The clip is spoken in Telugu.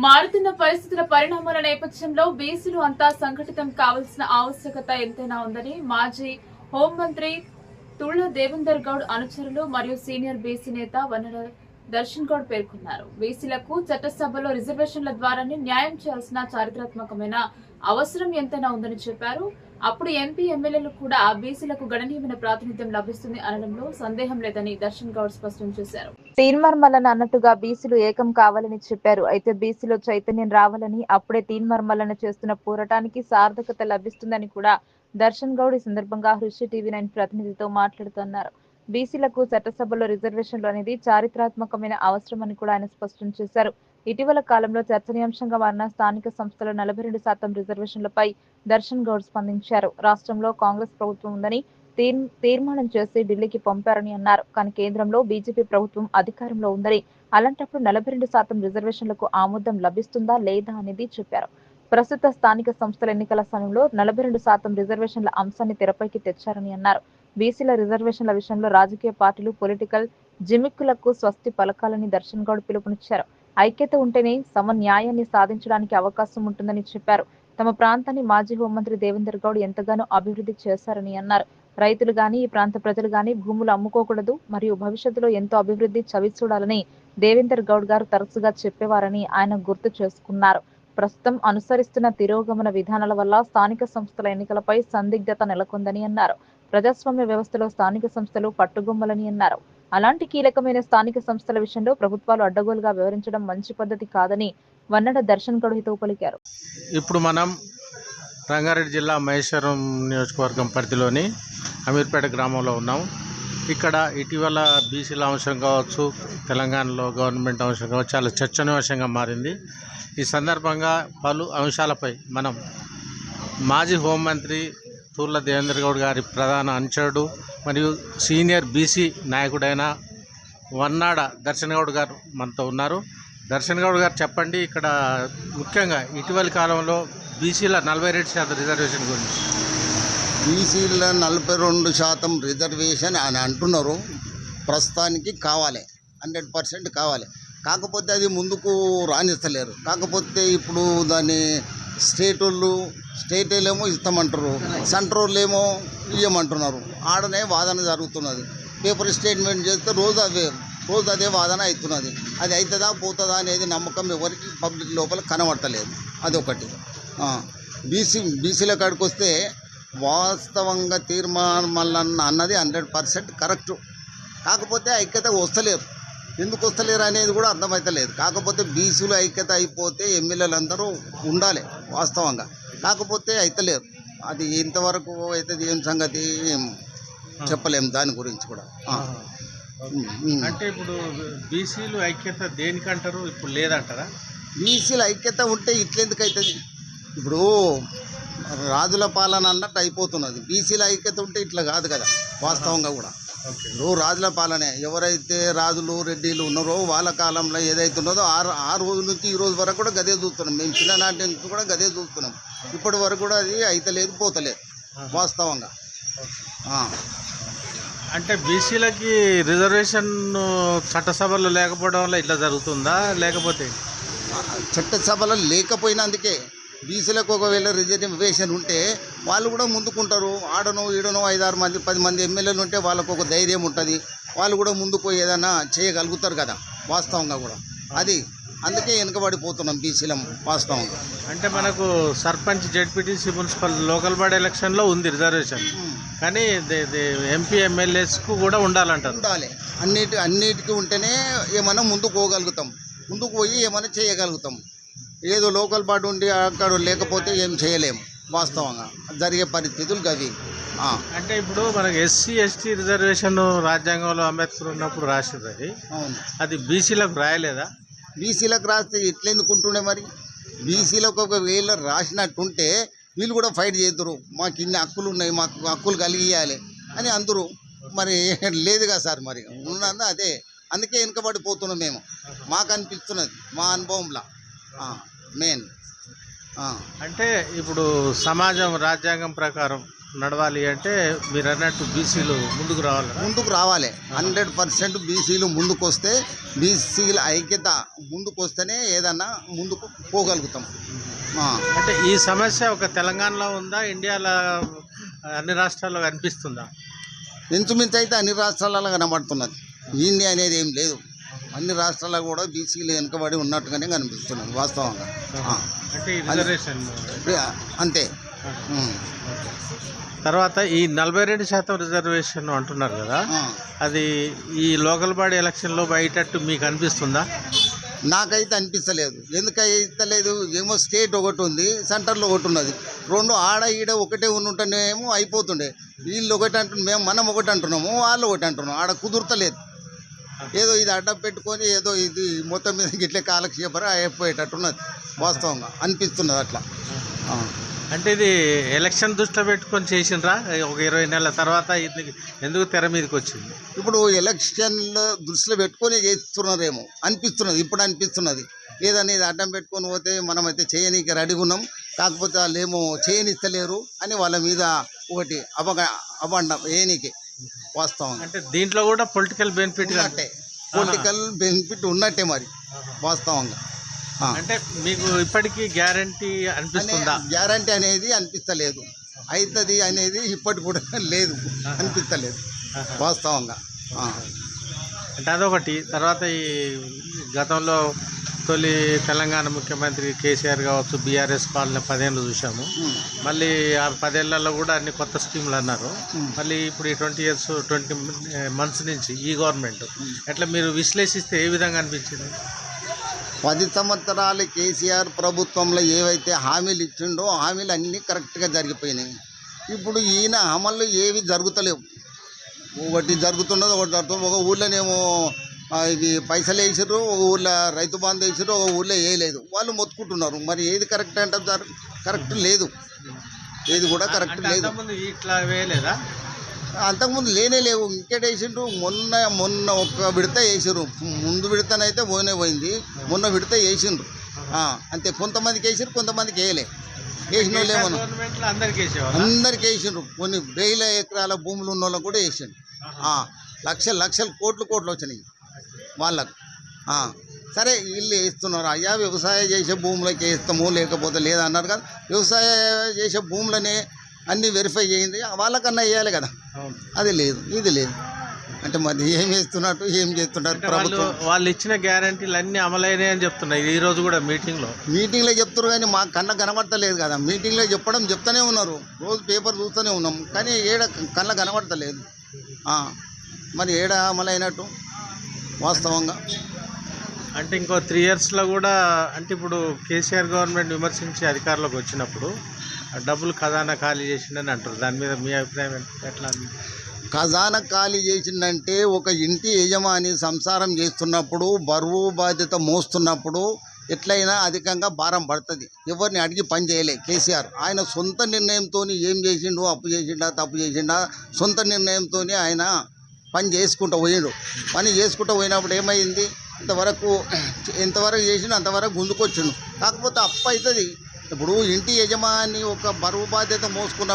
మారుతున్న పరిస్థితుల పరిణామాల నేపథ్యంలో బీసీలు అంతా సంఘటితం కావాల్సిన ఆవశ్యకత ఎంతైనా ఉందని మాజీ హోంమంత్రి తుళ్ళ దేవేందర్ గౌడ్ అనుచరులు మరియు సీనియర్ బీసీ నేత వనర దర్శన్ గౌడ్ పేర్కొన్నారు. బీసీలకు చట్టసభలో రిజర్వేషన్ల ద్వారానే న్యాయం చేయాల్సిన చారిత్రాత్మకమైన అవసరం ఎంతైనా ఉందని చెప్పారు. అప్పుడు ఎంపీ ఎమ్మెల్యేలు కూడా బీసీలకు గణనీయమైన ప్రాతినిధ్యం లభిస్తుంది అనడంలో సందేహం లేదని దర్శన్ గౌడ్ స్పష్టం చేశారు. తీన్మర్మలన్ అన్నట్టుగా బీసీలు ఏకం కావాలని చెప్పారు. అయితే బీసీలో చైతన్యం రావాలని అప్పుడే తీన్మర్మలన చేస్తున్న పోరాటానికి సార్థకత లభిస్తుందని కూడా దర్శన్ గౌడ్ ఈ సందర్భంగా హృషి టీవీ నైన్ ప్రతినిధితో మాట్లాడుతున్నారు బీసీలకు చట్టసభలో రిజర్వేషన్లు అనేది చారిత్రాత్మకమైన అవసరం అని కూడా ఆయన స్పష్టం చేశారు. ఇటీవల కాలంలో చర్చనీయాంశంగా మారిన స్థానిక సంస్థల నలభై రెండు శాతం రిజర్వేషన్లపై దర్శన్ గౌడ్ స్పందించారు. రాష్ట్రంలో కాంగ్రెస్ ప్రభుత్వం ఉందని తీర్- తీర్మానం చేసి ఢిల్లీకి పంపారని అన్నారు. కానీ కేంద్రంలో బీజేపీ ప్రభుత్వం అధికారంలో ఉందని అలాంటప్పుడు నలభై రెండు శాతం రిజర్వేషన్లకు ఆమోదం లభిస్తుందా లేదా అనేది చెప్పారు. ప్రస్తుత స్థానిక సంస్థల ఎన్నికల సమయంలో నలభై రెండు శాతం రిజర్వేషన్ల అంశాన్ని తెరపైకి తెచ్చారని అన్నారు. బీసీల రిజర్వేషన్ల విషయంలో రాజకీయ పార్టీలు పొలిటికల్ జిమిక్కులకు స్వస్తి పలకాలని దర్శన్ గౌడ్ పిలుపునిచ్చారు. ఐక్యత ఉంటేనే సమ న్యాయాన్ని సాధించడానికి అవకాశం ఉంటుందని చెప్పారు. తమ ప్రాంతాన్ని మాజీ హోంమంత్రి దేవేందర్ గౌడ్ ఎంతగానో అభివృద్ధి చేశారని అన్నారు. రైతులు గాని ఈ ప్రాంత ప్రజలు గాని భూములు అమ్ముకోకూడదు మరియు భవిష్యత్తులో ఎంతో అభివృద్ధి చవి చూడాలని దేవేందర్ గౌడ్ గారు తరచుగా చెప్పేవారని ఆయన గుర్తు చేసుకున్నారు. ప్రస్తుతం అనుసరిస్తున్న తిరోగమన విధానాల వల్ల స్థానిక సంస్థల ఎన్నికలపై సందిగ్ధత నెలకొందని అన్నారు. ప్రజాస్వామ్య వ్యవస్థలో స్థానిక సంస్థలు పట్టుగొమ్మలని అన్నారు. అలాంటి కీలకమైన స్థానిక సంస్థల విషయంలో ప్రభుత్వాలు అడ్డగోలుగా వ్యవహరించడం మంచి పద్ధతి కాదని వన్నడ దర్శన్ గౌడ్ పలికారు. ఇప్పుడు మనం రంగారెడ్డి జిల్లా మహేశ్వరం నియోజకవర్గం పరిధిలోని అమీర్పేట గ్రామంలో ఉన్నాం. ఇక్కడ ఇటీవల బీసీల అంశం కావచ్చు తెలంగాణలో గవర్నమెంట్ అంశం కావచ్చు చాలా చర్చనీయాంశంగా మారింది. ఈ సందర్భంగా పలు అంశాలపై మనం మాజీ హోంమంత్రి తూర్ల దేవేంద్ర గౌడ్ గారి ప్రధాన అనుచరుడు మరియు సీనియర్ బీసీ నాయకుడైన వన్నాడ దర్శన్ గౌడ్ గారు మనతో ఉన్నారు. దర్శన్ గౌడ్ గారు చెప్పండి ఇక్కడ ముఖ్యంగా ఇటీవలి కాలంలో బీసీల నలభై రెండు శాతం రిజర్వేషన్ గురించి. బీసీల నలభై రెండు శాతం రిజర్వేషన్ అని అంటున్నారు. ప్రస్తుతానికి కావాలి హండ్రెడ్ పర్సెంట్ కావాలి. కాకపోతే అది ముందుకు రాణిస్తలేరు కాకపోతే ఇప్పుడు దాన్ని స్టేట్ వాళ్ళు స్టేట్ వాళ్ళేమో ఇస్తామంటారు సెంటర్ వాళ్ళు ఏమో ఇవ్వమంటున్నారు ఆడనే వాదన జరుగుతున్నది. పేపర్ స్టేట్మెంట్ చేస్తే రోజు అవే రోజు అదే వాదన అవుతున్నది. అది అవుతుందా పోతుందా అనేది నమ్మకం ఎవరికి పబ్లిక్ లోపల కనబడతలేదు. అదొకటి. బీసీ బీసీల కాడికి వస్తే వాస్తవంగా తీర్మానం మల్లన్న అన్నది హండ్రెడ్ పర్సెంట్ కరెక్ట్. కాకపోతే ఐక్యత వస్తలేరు ఎందుకు వస్తలేరు అనేది కూడా అర్థమవుతలేదు కాకపోతే బీసీలు ఐక్యత అయిపోతే ఎమ్మెల్యేలు అందరూ ఉండాలి. వాస్తవంగా. కాకపోతే అయితలేరు అది ఇంతవరకు అవుతుంది ఏం సంగతి ఏం చెప్పలేము దాని గురించి కూడా. అంటే ఇప్పుడు బీసీలు ఐక్యత దేనికంటారు? ఇప్పుడు లేదంటారా? బీసీల ఐక్యత ఉంటే ఇట్లెందుకు అవుతుంది ఇప్పుడు రాజుల పాలన అన్నట్టు అయిపోతున్నది. బీసీల ఐక్యత ఉంటే ఇట్లా కాదు కదా వాస్తవంగా కూడా. ఇప్పుడు రాజుల పాలనే. ఎవరైతే రాజులు రెడ్డిలు ఉన్నారో వాళ్ళ కాలంలో ఏదైతే ఉన్నదో ఆ ఆ రోజు నుంచి ఈ రోజు వరకు కూడా గదే చూస్తున్నాం. మేము చిన్ననాటి నుంచి కూడా గదే చూస్తున్నాం. ఇప్పటి వరకు కూడా అది అయితే లేదు పోతలేదు వాస్తవంగా. అంటే బీసీలకి రిజర్వేషన్ చట్టసభలో లేకపోవడం వల్ల ఇట్లా జరుగుతుందా? లేకపోతే? చట్టసభలో లేకపోయినందుకే బీసీలకు ఒకవేళ రిజర్వేషన్ ఉంటే వాళ్ళు కూడా ముందుకుంటారు. ఆడనో ఈడనో ఐదారు మంది పది మంది ఎమ్మెల్యేలు ఉంటే వాళ్ళకు ఒక ధైర్యం ఉంటుంది. వాళ్ళు కూడా ముందుకు పోయి ఏదైనా చేయగలుగుతారు కదా వాస్తవంగా కూడా. అది అందుకే వెనుకబడిపోతున్నాం బీసీలం వాస్తవంగా. అంటే మనకు sarpanch ZPTC municipal local body ఎలక్షన్లో ఉంది రిజర్వేషన్. కానీ ఎంపీ ఎమ్మెల్యేస్కు కూడా ఉండాలంటారు. ఉండాలి. అన్నిటి అన్నిటికీ ఉంటేనే ఏమైనా ముందుకు పోగలుగుతాం. ముందుకు పోయి ఏమైనా చేయగలుగుతాం. ఏదో లోకల్ పాటు ఉండి అక్కడ లేకపోతే ఏం చేయలేం వాస్తవంగా. జరిగే పరిస్థితులు గవి. అంటే ఇప్పుడు మనకి ఎస్సీ ఎస్టీ రిజర్వేషన్ రాజ్యాంగంలో అంబేద్కర్ ఉన్నప్పుడు రాసింది అది. అవును. అది బీసీలకు రాయలేదా? బీసీలకు రాస్తే ఎట్లెందుకు ఉంటుండే మరి బీసీలకు ఒకవేళ రాసినట్టుంటే వీళ్ళు కూడా ఫైట్ చేద్దరు. మాకు ఇన్ని హక్కులు ఉన్నాయి మాకు హక్కులు కలిగియాలి అని అందరూ. మరి లేదు కదా సార్ మరి. ఉన్నది అదే. అందుకే వెనుకబడిపోతున్నాం మేము. మాకు అనిపిస్తున్నది మా అనుభవంలో. మెయిన్. అంటే ఇప్పుడు సమాజం రాజ్యాంగం ప్రకారం నడవాలి అంటే మీరు అన్నట్టు బీసీలు ముందుకు రావాలి ముందుకు రావాలి. హండ్రెడ్ పర్సెంట్ బీసీలు ముందుకు వస్తే బీసీల ఐక్యత ముందుకు వస్తేనే ఏదన్నా ముందుకు పోగలుగుతాం. అంటే ఈ సమస్య ఒక తెలంగాణలో ఉందా? ఇండియాలో అన్ని రాష్ట్రాల్లో కనిపిస్తుందా? ఇంచుమించు అయితే అన్ని రాష్ట్రాలలో కనబడుతున్నది. ఇండియా అనేది ఏం లేదు. అన్ని రాష్ట్రాల్లో కూడా బీసీలు వెనుకబడి ఉన్నట్టుగానే కనిపిస్తున్నది వాస్తవంగా. అంతే. తర్వాత ఈ నలభై రెండు శాతం రిజర్వేషన్ అంటున్నారు కదా. అది ఈ లోకల్ బాడీ ఎలక్షన్లో బయటట్టు మీకు అనిపిస్తుందా? నాకైతే అనిపిస్తలేదు. ఎందుకైతలేదు? ఏమో స్టేట్ ఒకటి ఉంది సెంటర్లో ఒకటి ఉన్నది. రెండు ఆడ ఈడ ఒకటే ఉంటుంటేనేమో అయిపోతుండే. వీళ్ళు ఒకటి అంటున్నాం మేము మనం ఒకటి అంటున్నాము వాళ్ళు ఒకటి అంటున్నాం ఆడ కుదురుతలేదు. ఏదో ఇది అడ్డం పెట్టుకొని ఏదో ఇది మొత్తం మీద గిట్లే కాలక్షేపర అయిపోయేటట్టున్నది వాస్తవంగా అనిపిస్తున్నది అట్లా. అంటే ఇది ఎలక్షన్ దృష్టిలో పెట్టుకొని చేసిండ్రా? ఒక ఇరవై నెలల తర్వాత ఎందుకు తెర మీదకి వచ్చింది? ఇప్పుడు ఎలక్షన్లో దృష్టిలో పెట్టుకొని చేస్తున్నారేమో. అనిపిస్తున్నది ఇప్పుడు అనిపిస్తున్నది. ఏదన్నా ఇది అడ్డం పెట్టుకొని పోతే మనమైతే చేయనీకి రెడీగా ఉన్నాం. కాకపోతే వాళ్ళు ఏమో చేయనిస్తలేరు అని వాళ్ళ మీద ఒకటి అబగ అబండం ఏనికి వాస్తవంగా. అంటే దీంట్లో కూడా పొలిటికల్ బెనిఫిట్ ఉన్నట్టే. పొలిటికల్ బెనిఫిట్ ఉన్నట్టే మరి. వాస్తవంగా. అంటే మీకు ఇప్పటికీ గ్యారంటీ అనిపిస్తుందా? గ్యారంటీ అనేది అనిపిస్తలేదు. అవుతుంది అనేది ఇప్పటి కూడా లేదు. అనిపిస్తలేదు. వాస్తవంగా. అంటే అదొకటి. తర్వాత ఈ గతంలో తొలి తెలంగాణ ముఖ్యమంత్రి కేసీఆర్ కావచ్చు బీఆర్ఎస్ పాలన పదేళ్ళు చూసాము. మళ్ళీ ఆ పదేళ్ళలో కూడా అన్ని కొత్త స్కీములు అన్నారు. మళ్ళీ ఇప్పుడు ఈ ట్వంటీ ఇయర్స్ ట్వంటీ మంత్స్ నుంచి ఈ గవర్నమెంట్. ఎట్లా మీరు విశ్లేషిస్తే ఏ విధంగా అనిపించింది? పది సంవత్సరాలు కేసీఆర్ ప్రభుత్వంలో ఏవైతే హామీలు ఇచ్చిండో హామీలు అన్నీ కరెక్ట్గా జరిగిపోయినాయి. ఇప్పుడు ఈయన అమలు ఏవి జరుగుతలేవు. ఒకటి జరుగుతున్నది ఒకటి జరుగుతుంది ఒక ఊళ్ళోనేమో ఇవి పైసలు వేసారు ఒక ఊళ్ళో రైతు బంధు వేసారు ఒక ఊళ్ళో వేయలేదు. వాళ్ళు మొత్తుకుంటున్నారు. మరి ఏది కరెక్ట్ అంటే కరెక్ట్ లేదు. ఏది కూడా కరెక్ట్ లేదు. అంతకుముందు ఇట్లా వేయలేదా? అంతకుముందు లేనే లేవు. ఇంకేట వేసిండ్రు మొన్న మొన్న ఒక విడత వేసారు ముందు విడతనైతే పోనే పోయింది. మొన్న విడత వేసిండ్రు. అంతే. కొంతమందికి వేసారు కొంతమందికి వేయలే. వేసిన గవర్నమెంట్లో అందరికీ వేసిండ్రు. కొన్ని వేల ఎకరాల భూములు ఉన్న వాళ్ళకి కూడా వేసిండ్రు. లక్షల లక్షల కోట్లు కోట్లు వచ్చినాయి. వాళ్ళకు. సరే వీళ్ళు వేస్తున్నారు. అయ్యా వ్యవసాయం చేసే భూములకి వేస్తాము లేకపోతే లేదన్నారు కదా. వ్యవసాయం చేసే భూములని అన్నీ వెరిఫై చేయండి వాళ్ళకన్నా వేయాలి కదా. అది లేదు ఇది లేదు. అంటే మరి ఏం చేస్తున్నట్టు ఏం చేస్తున్నారు ప్రభుత్వం? వాళ్ళు ఇచ్చిన గ్యారంటీలు అన్నీ అమలైనాయి అని చెప్తున్నాయి. ఈ రోజు కూడా మీటింగ్లో మీటింగ్లో చెప్తారు కానీ మా కన్న కనబడతలేదు కదా. మీటింగ్లో చెప్పడం చెప్తానే ఉన్నారు. రోజు పేపర్ చూస్తూనే ఉన్నాం. కానీ ఏడ కళ్ళ కనబడతలేదు. మరి ఏడ అమలైనట్టు? వాస్తవంగా అంటే ఇంకో త్రీ ఇయర్స్లో కూడా అంటే ఇప్పుడు కేసీఆర్ గవర్నమెంట్ విమర్శించి అధికారంలోకి వచ్చినప్పుడు డబ్బులు ఖజానా ఖాళీ చేసిండని అంటారు దాని మీద మీ అభిప్రాయం? ఎట్లా? ఖజానా ఖాళీ చేసిందంటే ఒక ఇంటి యజమాని సంసారం చేస్తున్నప్పుడు బరువు బాధ్యత మోస్తున్నప్పుడు ఎట్లయినా అధికంగా భారం పడుతుంది ఎవరిని అడిగి పని చేయలే కేసీఆర్ ఆయన సొంత నిర్ణయంతో ఏం చేసిండు అప్పు చేసిండా తప్పు చేసిండా సొంత నిర్ణయంతో ఆయన పని చేసుకుంటూ పోయిండు. పని చేసుకుంటూ పోయినప్పుడు ఏమైంది? ఇంతవరకు ఎంతవరకు చేసిండు అంతవరకు గుంజుకొచ్చిండు. కాకపోతే అప్పు అవుతుంది ఇప్పుడు ఇంటి యజమాని ఒక బరువు బాధ్యత మోసుకున్న